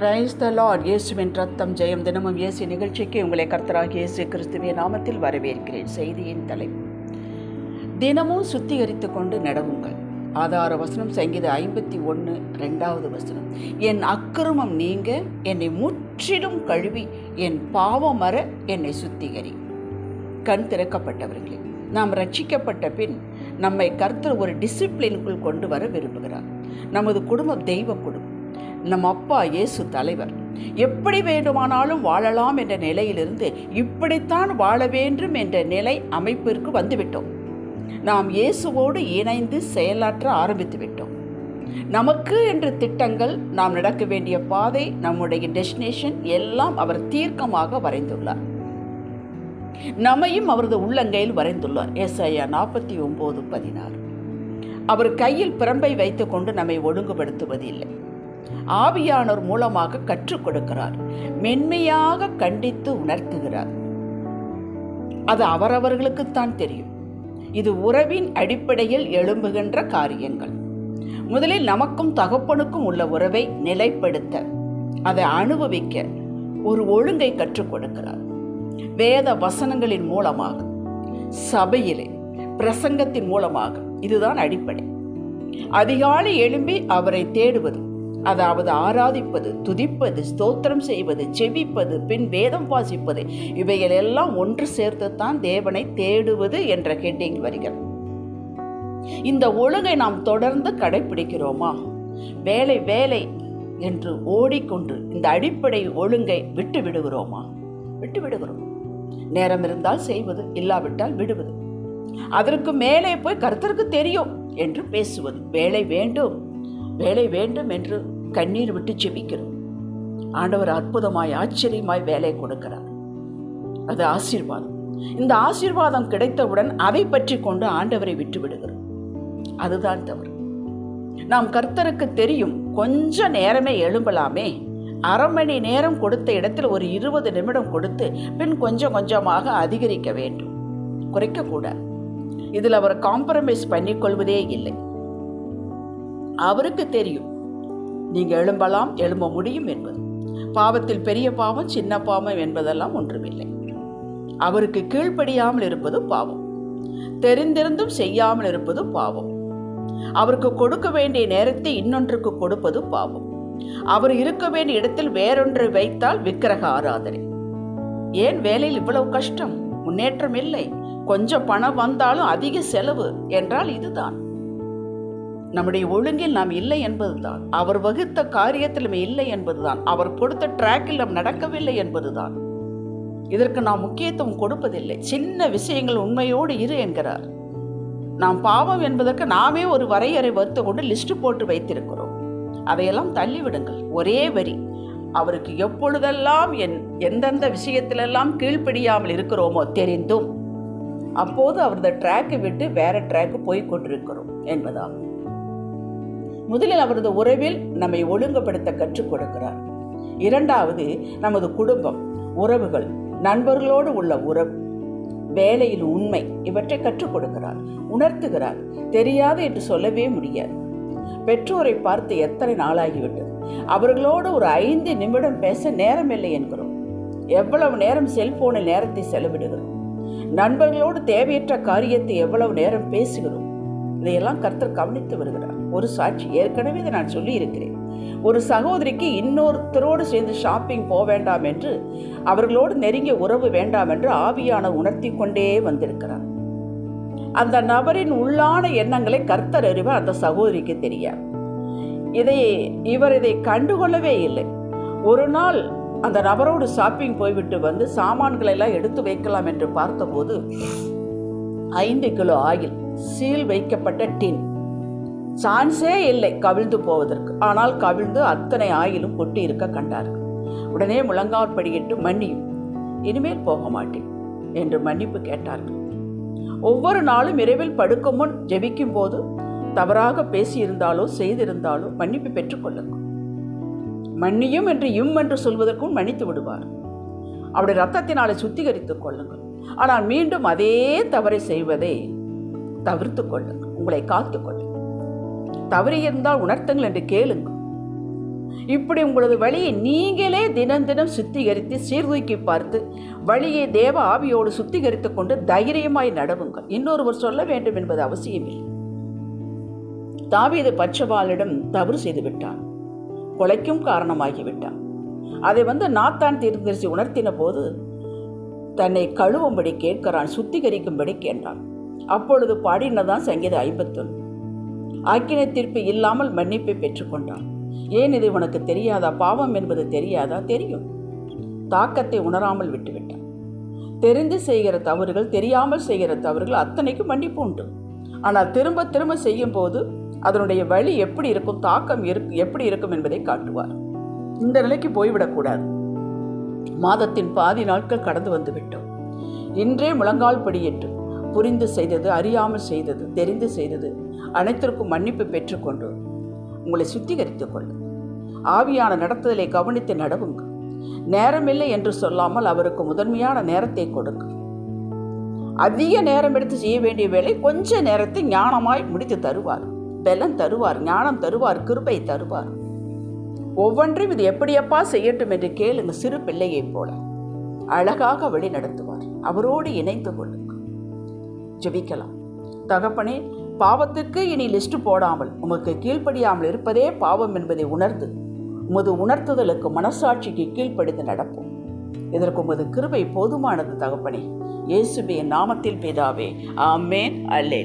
Praise the Lord இயேசுவின் ரத்தம் ஜெயம் தினமும் இயேசு நிகழ்ச்சிக்கு உங்களை கர்த்தராக இயேசு கிறிஸ்துவின் நாமத்தில் வரவேற்கிறேன். செய்தியின் தலைப்பு. தினமும் சுத்திகரித்து கொண்டு நடவுங்கள். ஆதார வசனம் சங்கீத ஐம்பத்தி ஒன்று ரெண்டாவது வசனம். என் அக்கிரமம் நீங்க என்னை முற்றிலும் கழுவி என் பாவம் மற என்னை சுத்திகரி. கண் திறக்கப்பட்டவர்களே நாம் ரட்சிக்கப்பட்ட பின் நம்மை கர்த்தர் ஒரு டிசிப்ளினுக்குள் கொண்டு வர விரும்புகிறார். நமது குடும்பம் தெய்வ குடும்பம். நம் அப்பா இயேசு தலைவர். எப்படி வேண்டுமானாலும் வாழலாம் என்ற நிலையிலிருந்து இப்படித்தான் வாழ வேண்டும் என்ற நிலை அமைப்பிற்கு வந்துவிட்டோம். நாம் இயேசுவோடு இணைந்து செயலாற்ற ஆரம்பித்து விட்டோம். நமக்கு என்ற திட்டங்கள் நாம் நடக்க வேண்டிய பாதை நம்முடைய டெஸ்டினேஷன் எல்லாம் அவர் தீர்க்கமாக வரைந்துள்ளார். நம்மையும் அவரது உள்ளங்கையில் வரைந்துள்ளார். எஸ்ஐயா நாற்பத்தி ஒன்பது பதினாறு. அவர் கையில் பிரம்பை வைத்துக்கொண்டு நம்மை ஒழுங்குபடுத்துவதில்லை. ஆவியானோர் மூலமாக கற்றுக் கொடுக்கிறார். மென்மையாக கண்டித்து உணர்த்துகிறார். அது அவரவர்களுக்குத்தான் தெரியும். இது உறவின் அடிப்படையில் எழும்புகின்ற காரியங்கள். முதலில் நமக்கும் தகப்பனுக்கும் உள்ள உறவை நிலைப்படுத்த அதை அனுபவிக்க ஒரு ஒழுங்கை கற்றுக் கொடுக்கிறார். வேத வசனங்களின் மூலமாக சபையிலே பிரசங்கத்தின் மூலமாக இதுதான் அடிப்படை. அதிகாலை எழும்பி அவரை தேடுவது அதாவது ஆராதிப்பது துதிப்பது ஸ்தோத்திரம் செய்வது செவிப்பது பின் வேதம் வாசிப்பது இவைகள் எல்லாம் ஒன்று சேர்த்துத்தான் தேவனை தேடுவது என்ற ஹெட்டிங் வருகிறது இந்த ஒழுங்கை நாம் தொடர்ந்து கடைபிடிக்கிறோமா வேலை வேலை என்று ஓடிக்கொண்டு இந்த அடிப்படை ஒழுங்கை விட்டு விடுகிறோமா? விட்டு விடுகிறோம். நேரம் இருந்தால் செய்வது இல்லாவிட்டால் விடுவது. அதற்கு மேலே போய் கருத்தருக்கு தெரியும் என்று பேசுவது. வேலை வேண்டும் வேலை வேண்டும் என்று கண்ணீர் விட்டு செபிக்கிறோம். ஆண்டவர் அற்புதமாய் ஆச்சரியமாய் வேலை கொடுக்கிறார். அது ஆசீர்வாதம். இந்த ஆசீர்வாதம் கிடைத்தவுடன் அதை பற்றி கொண்டு ஆண்டவரை விட்டு விடுகிறோம். அதுதான் தவறு. நாம் கர்த்தருக்கு தெரியும் கொஞ்ச நேரமே எழும்பலாமே. அரை மணி நேரம் கொடுத்த இடத்தில் ஒரு இருபது நிமிடம் கொடுத்து பின் கொஞ்சம் கொஞ்சமாக அதிகரிக்க வேண்டும். குறைக்கக்கூடாது. இதில் அவர் காம்ப்ரமைஸ் பண்ணிக்கொள்வதே இல்லை. அவருக்கு தெரியும். நீங்க எழும்பலாம் எழும்ப முடியும் என்பது. பாவத்தில் பெரிய பாவம் சின்ன பாவம் என்பதெல்லாம் ஒன்றுமில்லை. அவருக்கு கீழ்ப்படியாமல் இருப்பது பாவம். தெரிந்திருந்தும் செய்யாமல் இருப்பது பாவம். அவருக்கு கொடுக்க வேண்டிய நேரத்தை இன்னொன்றுக்கு கொடுப்பது பாவம். அவர் இருக்க வேண்டிய இடத்தில் வேறொன்று வைத்தால் விக்கிரக ஆராதனை. ஏன் வேலையில் இவ்வளவு கஷ்டம்? முன்னேற்றம் இல்லை. கொஞ்சம் பணம் வந்தாலும் அதிக செலவு என்றால் இதுதான். நம்முடைய ஒழுங்கில் நாம் இல்லை என்பதுதான். அவர் வகுத்த காரியத்தில் இல்லை என்பதுதான். அவர் கொடுத்த டிராக்கில் நாம் நடக்கவில்லை என்பதுதான். இதற்கு நாம் முக்கியத்துவம் கொடுப்பதில்லை. சின்ன விஷயங்கள் உண்மையோடு இரு என்கிறார். நாம் பாவம் என்பதற்கு நாமே ஒரு வரையறை வகுத்து கொண்டு லிஸ்ட் போட்டு வைத்திருக்கிறோம். அதையெல்லாம் தள்ளிவிடுங்கள். ஒரே வரி. அவருக்கு எப்பொழுதெல்லாம் என் எந்தெந்த விஷயத்திலெல்லாம் கீழ்ப்படியாமல் இருக்கிறோமோ தெரிந்தும் அப்போது அவரது ட்ராக்கை விட்டு வேற ட்ராக்கு போய் கொண்டிருக்கிறோம் என்பதாகும். முதலில் அவரது உறவில் நம்மை ஒழுங்குபடுத்த கற்றுக் கொடுக்கிறார். இரண்டாவது நமது குடும்பம் உறவுகள் நண்பர்களோடு உள்ள உறவு வேலையில் உண்மை இவற்றை கற்றுக் கொடுக்கிறார் உணர்த்துகிறார் தெரியாது என்று சொல்லவே முடியாது. பெற்றோரை பார்த்து எத்தனை நாளாகிவிட்டது? அவர்களோடு ஒரு ஐந்து நிமிடம் பேச நேரமில்லை என்கிறோம். எவ்வளவு நேரம் செல்போனில் நேரத்தை செலவிடுகிறோம்? நண்பர்களோடு தேவையற்ற காரியத்தை எவ்வளவு நேரம் பேசுகிறோம்? இதையெல்லாம் கர்த்தர் கவனித்து வருகிறார். ஒரு சாட்சி ஏற்கனவே இதை நான் சொல்லியிருக்கிறேன். ஒரு சகோதரிக்கு இன்னொருத்தரோடு சேர்ந்து ஷாப்பிங் போக வேண்டாம் என்று அவர்களோடு நெருங்கிய உறவு வேண்டாம் என்று ஆவியான உணர்த்தி கொண்டே வந்திருக்கிறார். அந்த நபரின் உள்ளான எண்ணங்களை கர்த்தர் அறிவர் அந்த சகோதரிக்கு தெரியாது. இதை இவர் இதை கண்டுகொள்ளவே இல்லை. ஒரு நாள் அந்த நபரோடு ஷாப்பிங் போய்விட்டு வந்து சாமான்களை எல்லாம் எடுத்து வைக்கலாம் என்று பார்த்தபோது ஐந்து கிலோ ஆயில் சீல் வைக்கப்பட்ட டின் சான்ஸே இல்லை கவிழ்ந்து போவதற்கு. ஆனால் கவிழ்ந்து அத்தனை ஆயிலும் கொட்டி இருக்க கண்டார்கள். உடனே முழங்கால் படியிட்டு மன்னியும் இனிமேல் போக மாட்டேன் என்று மன்னிப்பு கேட்டார்கள். ஒவ்வொரு நாளும் இரவில் படுக்கும் முன் ஜெபிக்கும் போது தவறாக பேசியிருந்தாலோ செய்திருந்தாலோ மன்னிப்பு பெற்றுக்கொள்ளுங்கள் மன்னியும் என்று இம் என்று சொல்வதற்கும் மன்னித்து விடுவார். அவருடைய ரத்தத்தினாலே சுத்திகரித்துக் கொள்ளுங்கள். ஆனால் மீண்டும் அதே தவறை செய்வதை தவிர்த்து கொள்ளுங்கள். உங்களை காத்துக்கொள்ளுங்கள் தவறி இருந்தால் உணர்த்துங்கள் என்று கேளுங்கள். இப்படி உங்களது வழியை நீங்களே தினம் தினம் சுத்திகரித்து சீர்தூக்கி பார்த்து வழியை தேவ ஆவியோடு சுத்திகரித்துக் கொண்டு தைரியமாய் நடவுங்கள். இன்னொருவர் சொல்ல வேண்டும் என்பது அவசியமில்லை. தாவீது பச்சபாலிடம் தவறு செய்து விட்டான் கொலைக்கும் காரணமாகிவிட்டான். அதை வந்து நாத்தான் தீர்ந்தரிசி உணர்த்தின போது தன்னை கழுவும்படி கேட்கிறான் சுத்திகரிக்கும்படி கேட்டான். அப்பொழுது பாடினதான் சங்கீத ஐம்பத்தொன்று ஆக்கினை தீர்ப்பு இல்லாமல் மன்னிப்பை பெற்றுக்கொண்டான். ஏன் இது உனக்கு தெரியாதா? பாவம் என்பது தெரியாதா? தெரியும். தாக்கத்தை உணராமல் விட்டுவிட்டான். தெரிந்து செய்கிற தவறுகள் தெரியாமல் செய்கிற தவறுகள் அத்தனைக்கும் மன்னிப்பு உண்டு. ஆனால் திரும்ப திரும்ப செய்யும் போது அதனுடைய வழி எப்படி இருக்கும் தாக்கம் இருக்கு எப்படி இருக்கும் என்பதை காட்டுவார். இந்த நிலைக்கு போய்விடக்கூடாது மாதத்தின் பாதி நாட்கள் கடந்து வந்து விட்டோம். இன்றே முழங்கால் படியிட்டு புரிந்து செய்தது அறியாமல் செய்தது தெரிந்து செய்தது அனைத்திற்கும் மன்னிப்பு பெற்றுக்கொண்டு உங்களை சுத்திகரித்துக் கொள்ளுங்கள் ஆவியான நடத்துதலை கவனித்து நடவுங்க. நேரமில்லை என்று சொல்லாமல் அவருக்கு முதன்மையான நேரத்தை கொடுங்க. அதிக நேரம் எடுத்து செய்ய வேண்டிய வேலை கொஞ்ச நேரத்தை ஞானமாய் முடித்து தருவார். பலம் தருவார் ஞானம் தருவார் கிருபை தருவார். ஒவ்வொன்றையும் இது எப்படியப்பா செய்யட்டும் என்று கேளுங்க சிறு பிள்ளையைப் போல. அழகாக வழி நடத்துவார். அவரோடு இணைந்து கொள்ளுங்க. ஜெபிக்கலாம். தகப்பனே பாவத்துக்கு இனி லிஸ்ட் போடாமல் உமக்கு கீழ்ப்படியாமல் இருப்பதே பாவம் என்பதை உணர்ந்து உமது உணர்த்துதலுக்கு மனசாட்சிக்கு கீழ்ப்படிந்து நடப்போம். இதற்கு உமது கிருபை போதுமானது தகப்பனே. இயேசுபே நாமத்தில் பிதாவே ஆமேன் அல்லே